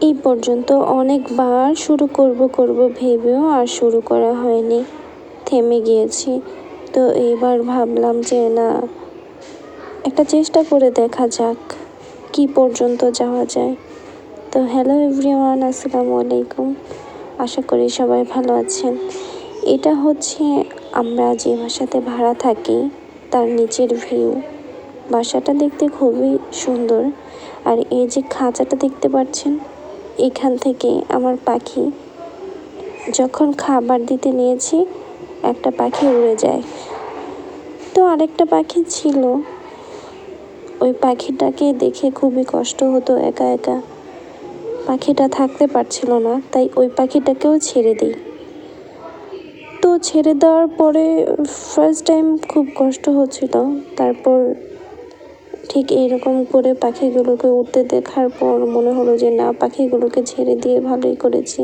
এই পর্যন্ত অনেকবার শুরু করব করব ভেবেও আর শুরু করা হয়নি। থেমে গিয়েছি। তো এবার ভাবলাম যে না, একটা চেষ্টা করে দেখা যাক কি পর্যন্ত যাওয়া যায়। তো হ্যালো এভরিওয়ান, আসসালামু আলাইকুম। আশা করি সবাই ভালো আছেন। এটা হচ্ছে আমরা যে বাসাতে ভাড়া থাকি, তার নিচের ভিউ। বাসাটা দেখতে খুবই সুন্দর। আর এই যে খাঁচাটা দেখতে পাচ্ছেন এখান থেকে আমার পাখি যখন খাবার দিতে নিয়েছি, একটা পাখি উড়ে যায়। তো আরেকটা পাখি ছিল। ওই পাখিটাকে দেখে খুবই কষ্ট হতো একা একা। পাখিটা থাকতে পারছিল না, তাই ওই পাখিটাকেও ছেড়ে দিই। তো ছেড়ে দেওয়ার পরে ফার্স্ট টাইম খুব কষ্ট হচ্ছিল, তারপর ঠিক এরকম করে পাখিগুলোকে উঠতে দেখার পর মনে হলো যে, না, পাখিগুলোকে ছেড়ে দিয়ে ভালোই করেছি।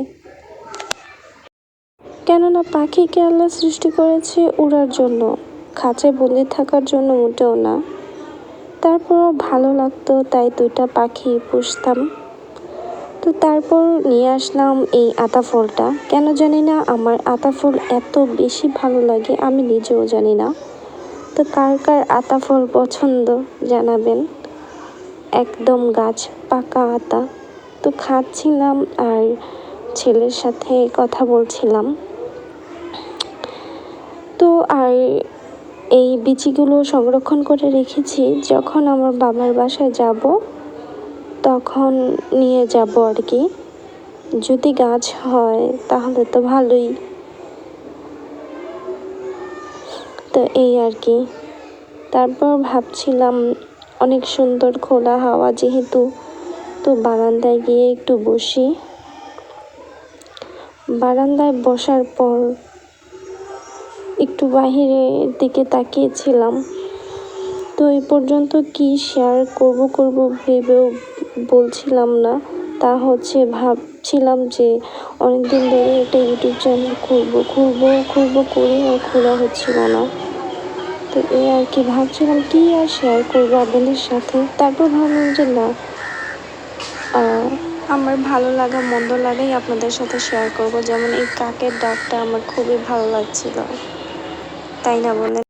কেননা পাখিকে আল্লাহ সৃষ্টি করেছে উড়ার জন্য, খাঁচে বন্দি থাকার জন্য মোটেও না। তারপরও ভালো লাগতো তাই দুইটা পাখি পুষতাম। তো তারপর নিয়ে আসলাম এই আতা ফলটা। কেন জানি না, আমার আতা ফল এত বেশি ভালো লাগে আমি নিজেও জানি না। তো কার কার আতা ফল পছন্দ জানাবেন? একদম গাছ পাকা আতা। তো খাচ্ছিলাম আর ছেলের সাথে কথা বলছিলাম। তো আর এই বিচিগুলো সংরক্ষণ করে রেখেছি। যখন আমার বাবার বাসায় যাব, তখন নিয়ে যাব আর কি। যদি গাছ হয়, তাহলে তো ভালোই। তো এই আর কি। তারপর ভাবছিলাম অনেক সুন্দর খোলা হাওয়া যেহেতু, তো বারান্দায় গিয়ে একটু বসি। বারান্দায় বসার পর একটু বাহিরের দিকে তাকিয়েছিলাম। তো এই পর্যন্ত কি শেয়ার করব করব ভেবেও বলছিলাম না। তা হচ্ছে ভাবছিলাম যে অনেক দিন ধরে একটা ইউটিউব চ্যানেল খুলবো খুলবো খুলবো করে আর খোলা হচ্ছিল না। তো এই আর কি ভাবছিলাম কি আর শেয়ার করব আপনাদের সাথে। তারপর ভাবলাম যে না আমার ভালো লাগা, মন্দ লাগাই আপনাদের সাথে শেয়ার করব। যেমন এই কাকের ডাকটা আমার খুবই ভালো লাগছিল। তাই না বলেন